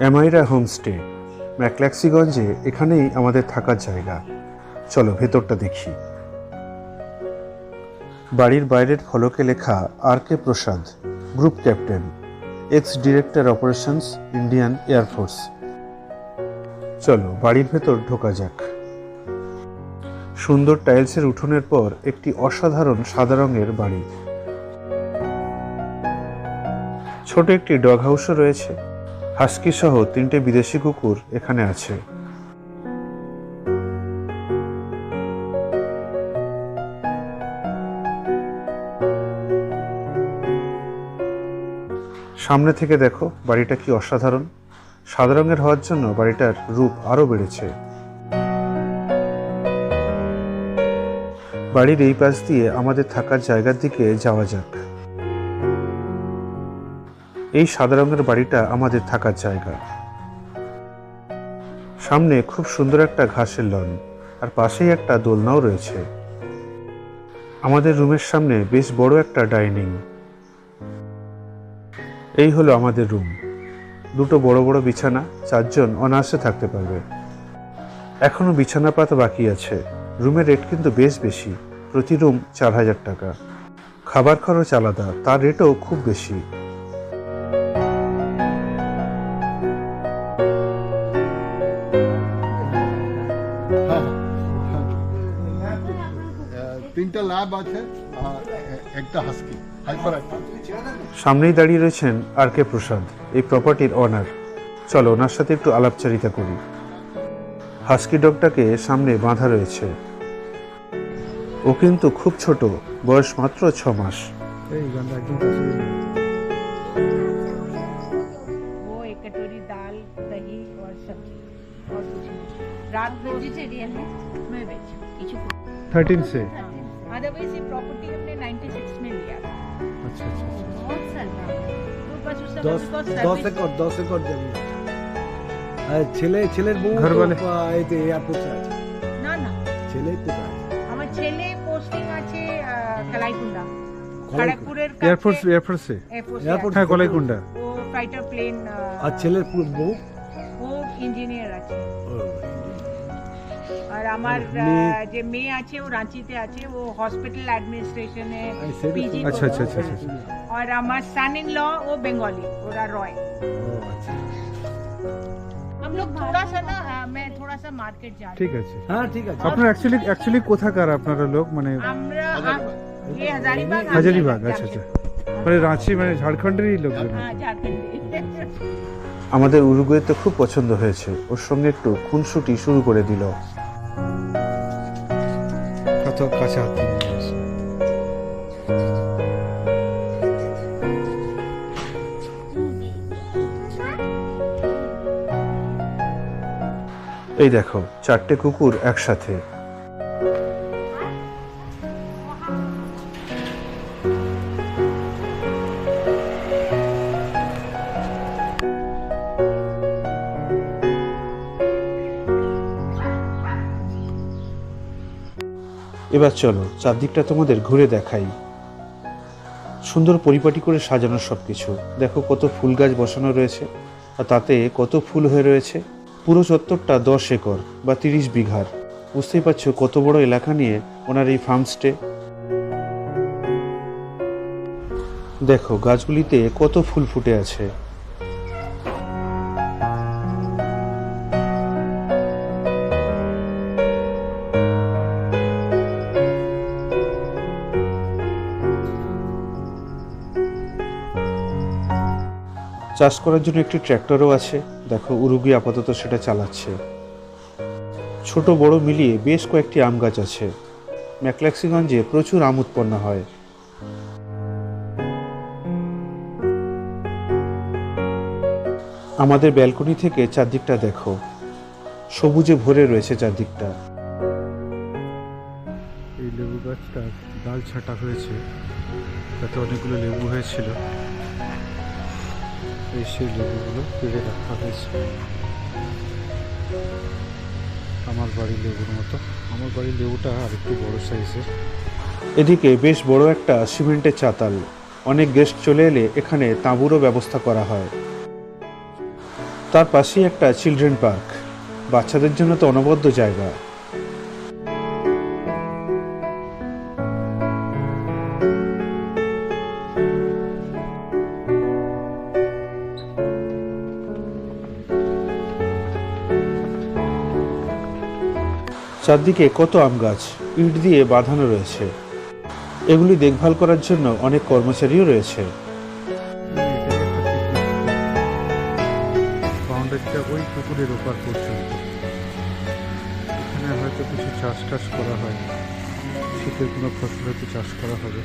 অ্যামাইরা homestay ম্যাকল্যাক্সিগঞ্জে এখানেই আমাদের থাকার জায়গা। চলো, ভেতরটা দেখি। বাড়ির বাইরের ফলকে লেখা R K Prasad, group captain, ex director operations, Indian air force চলো, বাড়ির ভেতর ঢোকা যাক। সুন্দর টাইলসের উঠোনের পর একটি অসাধারণ সাদা রঙের বাড়ি। ছোট একটি ডগ হাউসও রয়েছে। হাস্কি সহ তিনটে বিদেশি কুকুর এখানে আছে। সামনে থেকে দেখো বাড়িটা কি অসাধারণ। সাদা রঙের হওয়ার জন্য বাড়িটার রূপ আরও বেড়েছে। বাড়ির এই পাশ দিয়ে আমাদের থাকার জায়গার দিকে যাওয়া যাক। এই সাদা রঙের বাড়িটা আমাদের থাকার জায়গা। সামনে খুব সুন্দর একটা ঘাসের লন, আর পাশেই একটা দোলনাও রয়েছে। আমাদের রুমের সামনে বেশ বড় একটা ডাইনিং। এই হলো আমাদের রুম। দুটো বড় বড় বিছানা, চারজন অনায়াসে থাকতে পারবে। এখনও বিছানা পাতা বাকি আছে। রুমের রেট কিন্তু বেশ বেশি, প্রতি রুম চার হাজার টাকা। খাবার খরচ আলাদা, তার রেটও খুব বেশি। সামনেই দাঁড়িয়ে রয়েছেন আর কে প্রসাদ এই প্রপার্টির অনার চলো ওনার সাথে একটু আলাপচারিতা করি। হাস্কি ডগটাকে সামনে বাঁধা রয়েছে। ও কিন্তু খুব ছোট বয়স মাত্র ছ মাস। থার্টিন সে अदरवाइज ये प्रॉपर्टी हमने 96 में लिया था আচ্ছা আচ্ছা बहुत साल तो बस उस समय দশ उसको দশ सर्विस একর দশ একর জমি আর ছেলে ছেলের বউ ঘর তো, বলে? আহ, এতে এয়ারপোর্টে আছে না না ছেলে কোথায় আছে আমার ছেলে পোস্টিং আছে আহ, কালাইকুন্ডা কলাইকুন্ডা। খড়গপুরের এয়ারফোর্স এয়ারফোর্সে এয়ারফোর্স এয়ারপোর্ট হ্যাঁ কলাইকুন্ডা ও ফাইটার প্লেন আর ছেলের পু- বউ ও ইঞ্জিনিয়ার আছে ও, আর আমার মেয়ে- আহ, যে মেয়ে আছে ও রাঁচিতে আছে ও হসপিটাল অ্যাডমিনিস্ট্রেশনে এই সেটা পিজি তো- আচ্ছা, আচ্ছা, আচ্ছা, আচ্ছা। और আমার सन इन लॉ वो बंगाली ओरा रॉय ও, আচ্ছা। हम लोग थोड़ा सा ना अ, मैं थोड़ा सा मार्केट जा रही ঠিক আছে হ্যাঁ ঠিক আছে আপনার অ্যাকচুয়ালি অ্যাকচুয়ালি কোথাকার আপনারা লোক মানে हूँ আমরা हम- ये हजारीबाग हम হাজারিবাগ जाते আচ্ছা हैं। আচ্ছা মানে রাঁচি মানে ঝাড়খণ্ডেরই লোকজন हाँ झारखंड আমাদের উরুগুয়েতে খুব পছন্দ হয়েছে ওর সঙ্গে একটু খুনসুটি শুরু করে দিল কত কাছে হাত এই দেখো চারটে কুকুর একসাথে এবার চলো, চারদিকটা তোমাদের ঘুরে দেখাই। সুন্দর পরিপাটি করে সাজানো সব কিছু দেখো কত ফুল গাছ বসানো রয়েছে, আর তাতে কত ফুল হয়ে রয়েছে। পুরো চত্বরটা দশ একর বা তিরিশ বিঘার। বুঝতেই পারছ কত বড় এলাকা নিয়ে ওনার এই ফার্মস্টে দেখো, গাছগুলিতে কত ফুল ফুটে আছে। চাষ করার জন্য একটি ট্র্যাক্টরও আছে। দেখো উরুগুই আপাতত সেটা চালাচ্ছে। ছোট, বড় মিলিয়ে বেশ কয়েকটি আম গাছ আছে। ম্যাকল্যাক্সিগঞ্জে প্রচুর আম উৎপন্ন হয়। আমাদের ব্যালকনি থেকে চারদিকটা দেখো। সবুজে ভরে রয়েছে চারদিকটা। এই লেবু গাছটা ডাল ছাটা হয়েছে। তাতে অনেকগুলো লেবু হয়েছিল। এই সেই লেবুগুলো পেড়ে রাখা হয়েছে আমার বাড়ির লেবুর মতো। আমার বাড়ির লেবুটা আর একটু বড় সাইজের এদিকে বেশ বড় একটা সিমেন্টের চাতাল। অনেক গেস্ট চলে এলে এখানে তাঁবুরও ব্যবস্থা করা হয়। তার পাশেই একটা চিলড্রেন পার্ক বাচ্চাদের জন্য তো অনবদ্য জায়গা। চারদিকে কত আম গাছ ইট দিয়ে বাঁধানো রয়েছে। এগুলি দেখভাল করার জন্য অনেক কর্মচারীও রয়েছে। বাউন্ডারিটা ওই পুকুরের ওপার পর্যন্ত। এখানে হয়তো কিছু চাষ টাস করা হয়। শীতের কোনো ফসল হয়তো চাষ করা হবে।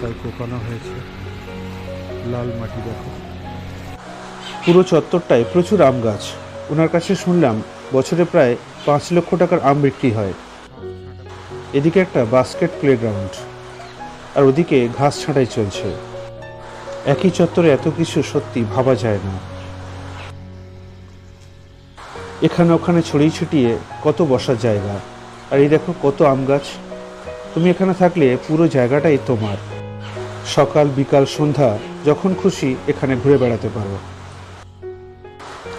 তাই কোপানো হয়েছে। লাল মাটি দেখো। পুরো চত্বরটায় প্রচুর আম গাছ। ওনার কাছে শুনলাম বছরে প্রায় পাঁচ লক্ষ টাকার আম বিক্রি হয়। এদিকে একটা বাস্কেট প্লেগ্রাউন্ড আর ওদিকে ঘাস ছাঁটাই চলছে। একই চত্বরে এত কিছু সত্যি ভাবা যায় না। এখানে ওখানে ছড়িয়ে ছিটিয়ে কত বসার জায়গা। আর এই দেখো কত আম গাছ। তুমি এখানে থাকলে পুরো জায়গাটাই তোমার। সকাল বিকাল সন্ধ্যা, যখন খুশি এখানে ঘুরে বেড়াতে পারো।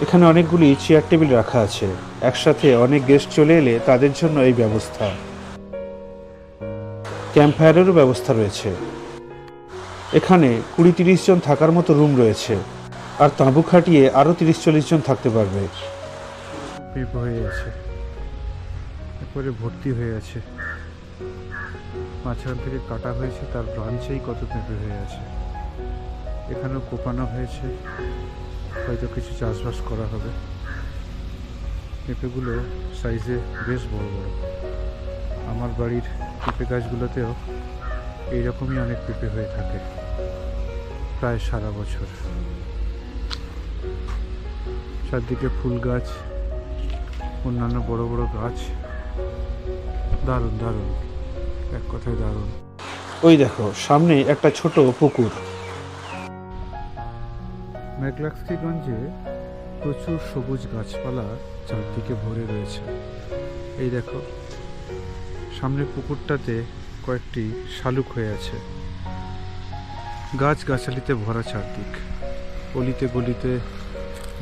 এখানে অনেকগুলি চেয়ার টেবিল রাখা আছে। একসাথে অনেক গেস্ট চলে এলে তাদের জন্য এই ব্যবস্থা। ক্যাম্প ফায়ারেরও ব্যবস্থা রয়েছে। এখানে কুড়ি তিরিশ জন থাকার মতো রুম রয়েছে। আর তাঁবু খাটিয়ে আরও তিরিশ চল্লিশ জন থাকতে পারবে। হয়ে আছে এরপরে ভর্তি হয়ে আছে মাঝখান থেকে কাটা হয়েছে, তার ব্রাঞ্চেই কত পেঁপে হয়ে আছে এখানেও কোপানো হয়েছে। হয়তো কিছু চাষবাস করা হবে। পেঁপেগুলো সাইজে বেশ বড় বড়। আমার বাড়ির পেঁপে গাছগুলোতেও এইরকমই অনেক পেঁপে হয়ে থাকে, প্রায় সারা বছর। চারদিকে ফুল গাছ, অন্যান্য বড় বড় গাছ। দারুণ দারুণ, এক কথায় দারুণ। ওই দেখো সামনে একটা ছোট পুকুর। ম্যাকলাক্সকিগঞ্জে প্রচুর সবুজ গাছপালা চারদিকে ভরে রয়েছে। এই দেখো সামনের পুকুরটাতে কয়েকটি শালুক হয়ে আছে। গাছ গাছালিতে ভরা চারদিক। অলিতে গলিতে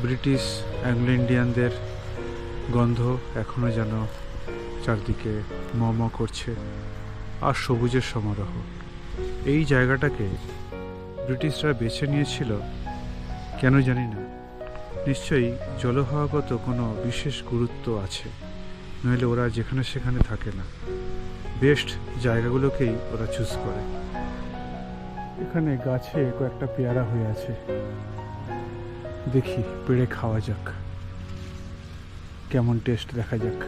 ব্রিটিশ অ্যাংলো ইন্ডিয়ানদের গন্ধ এখনও যেন চারদিকে ম করছে। আর সবুজের সমারোহ। এই জায়গাটাকে ব্রিটিশরা বেছে নিয়েছিল কেন জানি না। নিশ্চয়ই জলহাওয়াগত কোনো বিশেষ গুরুত্ব আছে, নইলে ওরা যেখানে সেখানে থাকে না। বেস্ট জায়গাগুলোকেই ওরা চুজ করে। এখানে গাছে কয়েকটা পেয়ারা হয়ে আছে। দেখি, পেড়ে খাওয়া যাক। কেমন টেস্ট দেখা যাক।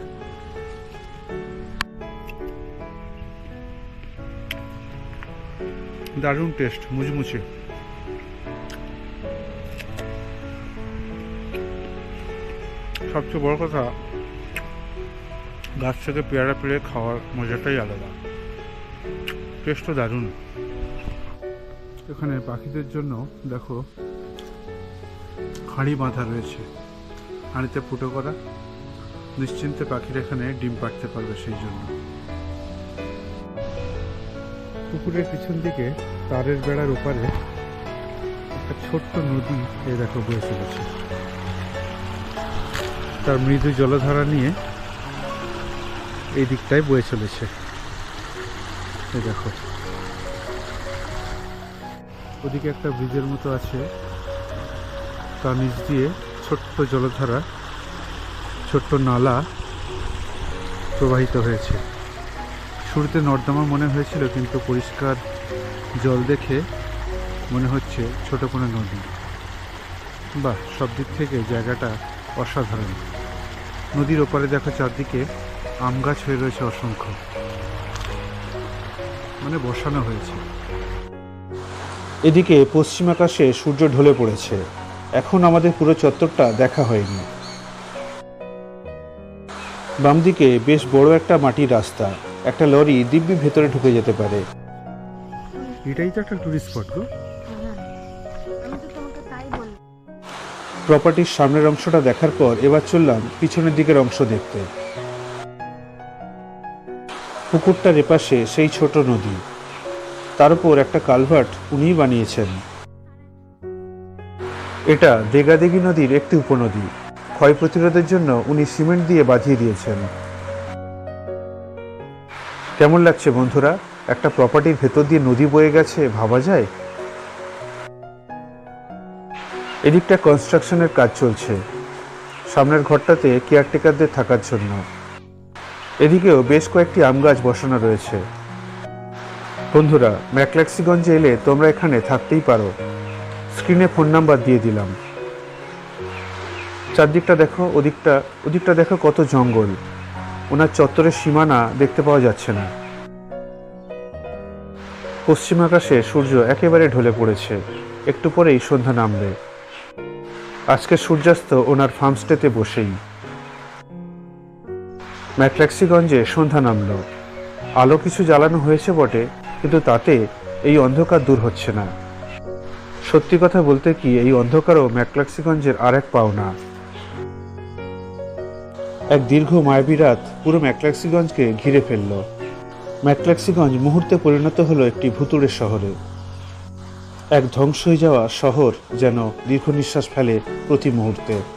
দারুণ টেস্ট মুচমুচে। সবচেয়ে বড় কথা, গাছ থেকে পেয়ারা পেড়ে খাওয়ার মজাটাই আলাদা। টেস্টও দারুণ। এখানে পাখিদের জন্য, দেখো, হাঁড়ি বাঁধা রয়েছে। হাঁড়িতে ফুটো করা। নিশ্চিন্তে পাখিরা এখানে ডিম পাড়তে পারবে সেই জন্য। পুকুরের পিছন দিকে তারের বেড়ার ওপারে একটা ছোট্ট নদী এ দেখো বয়ে চলেছে। তার মৃদু জলধারা নিয়ে এই দিকটায় বয়ে চলেছে। দেখো। ওদিকে একটা ব্রিজের মতো আছে। তার নিচ দিয়ে ছোট্ট জলধারা, ছোট্ট নালা প্রবাহিত হয়েছে। শুরুতে নর্দমা মনে হয়েছিল, কিন্তু পরিষ্কার জল দেখে মনে হচ্ছে ছোট কোনো নদী। বাহ, সব দিক থেকে জায়গাটা অসাধারণ। নদীর ওপারে দেখো চারদিকে আম গাছ হয়ে রয়েছে অসংখ্য। মানে বসানো হয়েছে। এদিকে পশ্চিম আকাশে সূর্য ঢলে পড়েছে। এখন আমাদের পুরো চত্বরটা দেখা হয়নি। বাম দিকে বেশ বড় একটা মাটির রাস্তা। একটা লরি দিব্যি ভেতরে ঢুকে যেতে পারে। এটাই তো একটা টুরিস্ট স্পট গো। প্রপার্টির সামনের অংশটা দেখার পর এবার চললাম পিছনের দিকের অংশ দেখতে। পুকুরটার এপাশে সেই ছোট নদী। তার উপর একটা কালভার্ট উনিই বানিয়েছেন। এটা দেগাদেগি নদীর একটি উপনদী। ক্ষয় প্রতিরোধের জন্য উনি সিমেন্ট দিয়ে বাঁধিয়ে দিয়েছেন। কেমন লাগছে বন্ধুরা? একটা প্রপার্টির ভেতর দিয়ে নদী বয়ে গেছে, ভাবা যায়? এদিকটা কনস্ট্রাকশনের কাজ চলছে। সামনের ঘরটাতে কেয়ারটেকারদের থাকার জন্য। এদিকেও বেশ কয়েকটি আম গাছ বসানো রয়েছে। বন্ধুরা ম্যাকল্যাক্সিগঞ্জে এলে তোমরা এখানে থাকতেই পারো। স্ক্রিনে ফোন নাম্বার দিয়ে দিলাম। চারদিকটা দেখো, ওদিকটা ওদিকটা দেখো কত জঙ্গল। ওনার চত্বরের সীমানা দেখতে পাওয়া যাচ্ছে না। পশ্চিম আকাশে সূর্য একেবারে ঢলে পড়েছে। একটু পরেই সন্ধ্যা নামবে। আজকে সূর্যাস্ত ওনার ফার্মস্টেতে বসেই। ম্যাট্রাক্সিগঞ্জে সন্ধ্যা নামল। আলো কিছু জ্বালানো হয়েছে বটে, কিন্তু তাতে এই অন্ধকার দূর হচ্ছে না। সত্যি কথা বলতে কি, এই অন্ধকারও ম্যাকলাক্সিগঞ্জের আর এক পাওনা। এক দীর্ঘ মায়াবী রাত পুরো ম্যাকলাক্সিগঞ্জকে ঘিরে ফেলল। ম্যাকলাক্সিগঞ্জ মুহূর্তে পরিণত হলো একটি ভুতুড়ের শহরে। এক ধ্বংস হয়ে যাওয়া শহর যেন দীর্ঘ নিঃশ্বাস ফেলে প্রতি মুহূর্তে।